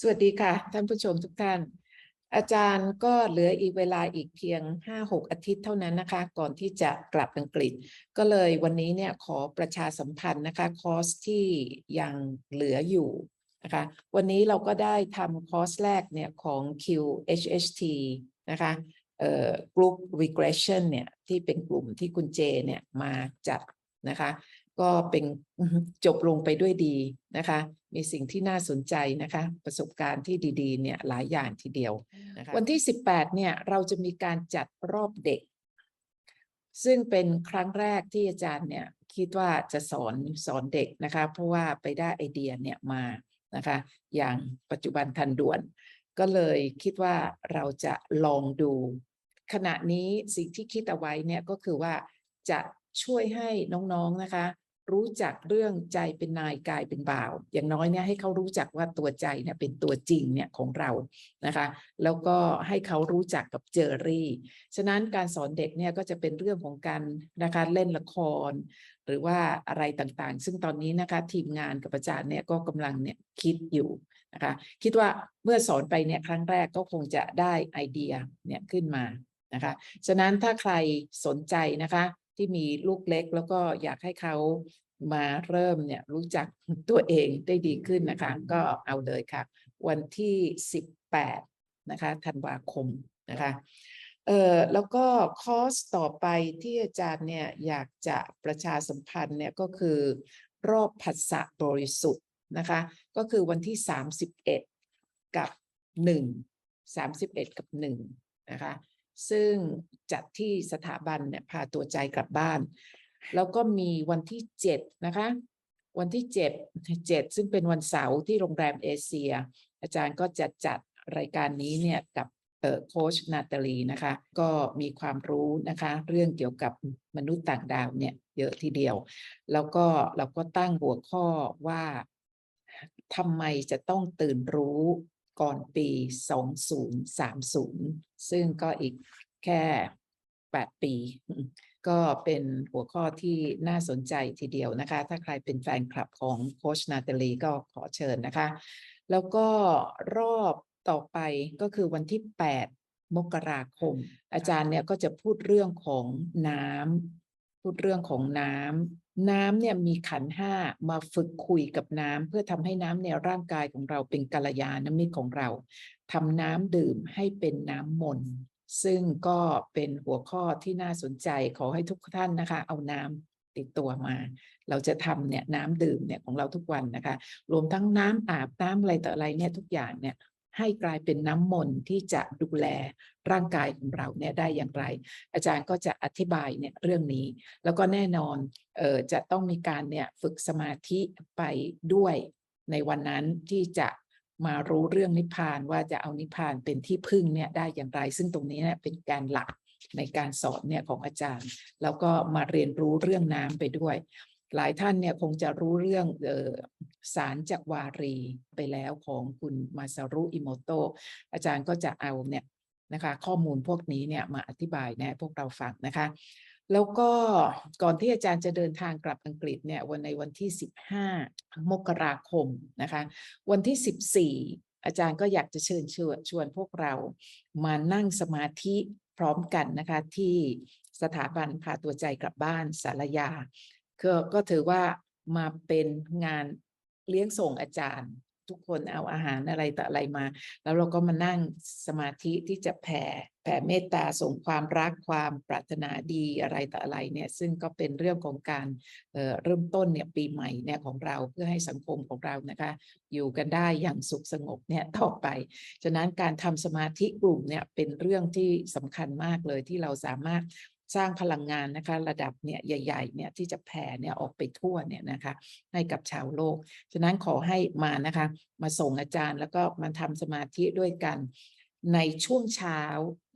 สวัสดีค่ะ ท่านผู้ชมทุกท่าน อาจารย์ก็เหลืออีกเวลาอีกเพียง 5-6 อาทิตย์เท่านั้นนะคะ ก่อนที่จะกลับอังกฤษ ก็เลยวันนี้เนี่ยขอประชาสัมพันธ์นะคะ คอร์สที่ยังเหลืออยู่นะคะ วันนี้เราก็ได้ทำคอร์สแรกเนี่ยของ QHHT นะคะเอ่อ group regression เนี่ยที่เป็นกลุ่มที่คุณเจเนี่ยมาจัดนะคะ ก็เป็นจบลงไปด้วยดีนะคะ มีสิ่งที่น่าสนใจนะคะ ประสบการณ์ที่ดีๆเนี่ยหลายอย่างทีเดียวนะคะวันที่ 18เนี่ยเราจะมีการจัดรอบเด็ก ซึ่งเป็นครั้งแรกที่อาจารย์เนี่ยคิดว่าจะสอนสอนเด็กนะคะ เพราะว่าไปได้ไอเดียเนี่ยมานะคะ อย่างปัจจุบันทันด่วน ก็เลยคิดว่าเราจะลองดู ขณะนี้สิ่งที่คิดเอาไว้เนี่ยก็คือว่าจะช่วยให้น้องๆนะคะ รู้จักเรื่องใจเป็นนายกายเป็นบ่าว อย่างน้อยเนี่ยให้เขารู้จักว่าตัวใจเนี่ยเป็นตัวจริงเนี่ยของเรานะคะ แล้วก็ให้เขารู้จักกับเจอรี่ฉะนั้นการสอนเด็กเนี่ยก็จะเป็นเรื่องของการนะคะเล่นละคร หรือว่าอะไรต่างๆ ซึ่งตอนนี้นะคะทีมงานกับอาจารย์เนี่ยก็กำลังเนี่ยคิดอยู่นะคะคิดว่าเมื่อสอนไปเนี่ยครั้งแรกก็คงจะได้ไอเดียเนี่ยขึ้นมานะคะฉะนั้นถ้าใครสนใจนะคะ ที่มีลูกเล็ก แล้วก็อยากให้เขามาเริ่มเนี่ยรู้จักตัวเองได้ดีขึ้นนะคะ ก็เอาเลยค่ะ วันที่ 18 นะคะธันวาคมนะคะเอ่อแล้วก็คอร์สต่อไปที่อาจารย์เนี่ยอยากจะประชาสัมพันธ์เนี่ยก็คือ รอบผัสสะบริสุทธิ์นะคะ ก็คือวันที่ 31 กับ 1 31 กับ1นะคะ ซึ่งจัดที่สถาบันเนี่ยพาตัวใจกลับบ้าน แล้วก็มีวันที่7นะคะ วันที่7 7ซึ่งเป็นวันเสาร์ที่โรงแรมเอเชีย อาจารย์ก็จะจัดรายการนี้เนี่ยกับเออโค้ชนาตาลีนะคะ ก็มีความรู้นะคะ เรื่องเกี่ยวกับมนุษย์ต่างดาวเนี่ยเยอะทีเดียว แล้วก็เราก็ตั้งหัวข้อว่าทำไมจะต้องตื่นรู้ ก่อนปี 2030 ซึ่งก็อีกแค่ 8 ปี ก็เป็นหัวข้อที่น่าสนใจทีเดียวนะคะ ถ้าใครเป็นแฟนคลับของโคชนาตาลีก็ขอเชิญนะคะ แล้วก็รอบต่อไปก็คือวันที่ 8 มกราคม อาจารย์เนี่ยก็จะพูดเรื่องของน้ำ พูดเรื่องของน้ำน้ำเนี่ยมีขันห้ามาฝึกคุยกับน้ำเพื่อทำให้น้ำในร่างกายของเราเป็นกัลยาณมิตรของเราทำน้ำดื่มให้เป็นน้ำมนต์ซึ่งก็เป็นหัวข้อที่น่าสนใจขอให้ทุกท่านนะคะ เอาน้ำติดตัวมา เราจะทำเนี่ยน้ำดื่มเนี่ยของเราทุกวันนะคะ รวมทั้งน้ำอาบน้ำอะไรต่ออะไรเนี่ยทุกอย่างเนี่ย ให้กลายเป็นน้ำมนต์ที่จะดูแลร่างกายของเราเนี่ยได้อย่างไร อาจารย์ก็จะอธิบายเนี่ยเรื่องนี้ แล้วก็แน่นอนเออจะต้องมีการเนี่ยฝึกสมาธิไปด้วยในวันนั้นที่จะมารู้เรื่องนิพพานว่าจะเอานิพพานเป็นที่พึ่งเนี่ยได้อย่างไร ซึ่งตรงนี้เนี่ยเป็นการหลักในการสอนเนี่ยของอาจารย์ แล้วก็มาเรียนรู้เรื่องน้ำไปด้วย หลายท่านเนี่ยคงจะรู้เรื่องออสารจากวารีไปแล้วของคุณมาซารุอิโมโตะอาจารย์ก็จะเอาเนี่ยนะคะข้อมูลพวกนี้เนี่ยมาอธิบายแนะพวกเราฟังนะคะ แล้วก็ก่อนที่อาจารย์จะเดินทางกลับอังกฤษเนี่ยวันในวันที่ 15 มกราคมนะคะวันที่ 14 อาจารย์ก็อยากจะเชิญชวนชวนพวกเรามานั่งสมาธิพร้อมกันนะคะที่สถาบันพาตัวใจกลับบ้านสารยา ก็ก็ถือว่ามาเป็นงานเลี้ยงส่งอาจารย์ ทุกคนเอาอาหารอะไรต่ออะไรมา แล้วเราก็มานั่งสมาธิที่จะแผ่แผ่เมตตาส่งความรักความปรารถนาดีอะไรต่ออะไรเนี่ยซึ่งก็เป็นเรื่องของการเเริ่มต้นเนี่ยปีใหม่เนี่ยของเราเพื่อให้สังคมของเรานะคะอยู่กันได้อย่างสุขสงบเนี่ยต่อไป ฉะนั้นการทำสมาธิกลุ่มเนี่ยเป็นเรื่องที่สำคัญมากเลยที่เราสามารถ สร้างพลังงานนะคะ ระดับเนี่ยใหญ่ๆเนี่ยที่จะแผ่เนี่ยออกไปทั่วเนี่ยนะคะ ให้กับชาวโลก ฉะนั้นขอให้มานะคะ มาส่งอาจารย์แล้วก็มาทำสมาธิด้วยกันในช่วงเช้า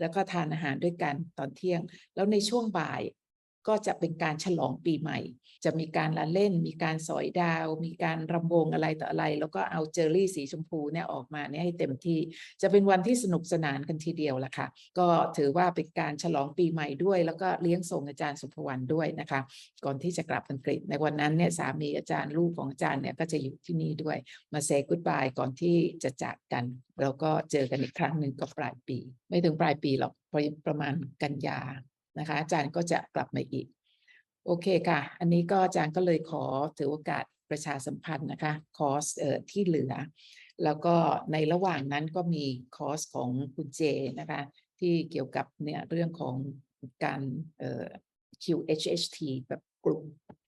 แล้วก็ทานอาหารด้วยกันตอนเที่ยง แล้วในช่วงบ่าย ก็จะเป็นการฉลองปีใหม่ จะมีการละเล่น มีการสอยดาว มีการรำวงอะไรต่ออะไร แล้วก็เอาเจอรี่สีชมพูเนี่ยออกมาเนี่ยให้เต็มที่ จะเป็นวันที่สนุกสนานกันทีเดียวละค่ะ ก็ถือว่าเป็นการฉลองปีใหม่ด้วย แล้วก็เลี้ยงส่งอาจารย์สุภวรรณด้วยนะคะ ก่อนที่จะกลับอังกฤษ ในวันนั้นเนี่ยสามีอาจารย์ลูกของอาจารย์เนี่ยก็จะอยู่ที่นี่ด้วย มาเซก o ดบายก่อนที่จะจากกัน แล้วก็เจอกันอีกครั้งหนึ่งก็ปลายปี ไม่ถึงปลายปีหรอกประมาณกันยา นะคะ อาจารย์ก็จะกลับมาอีก โอเคค่ะ อันนี้ก็อาจารย์ก็เลยขอถือโอกาสประชาสัมพันธ์นะคะคอร์สที่เหลือ แล้วก็ในระหว่างนั้นก็มีคอร์สของคุณเจนะคะที่เกี่ยวกับเนี่ยเรื่องของการ QHHT แบบกลุ่ม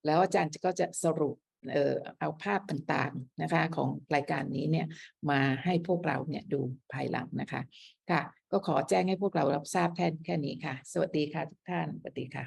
แล้วอาจารย์ก็จะสรุป เอ่อเอาภาพต่างๆนะคะของรายการนี้เนี่ยมาให้พวกเราเนี่ยดูภายหลังนะคะค่ะก็ขอแจ้งให้พวกเรารับทราบแทนแค่นี้ค่ะ สวัสดีค่ะทุกท่านสวัสดีค่ะ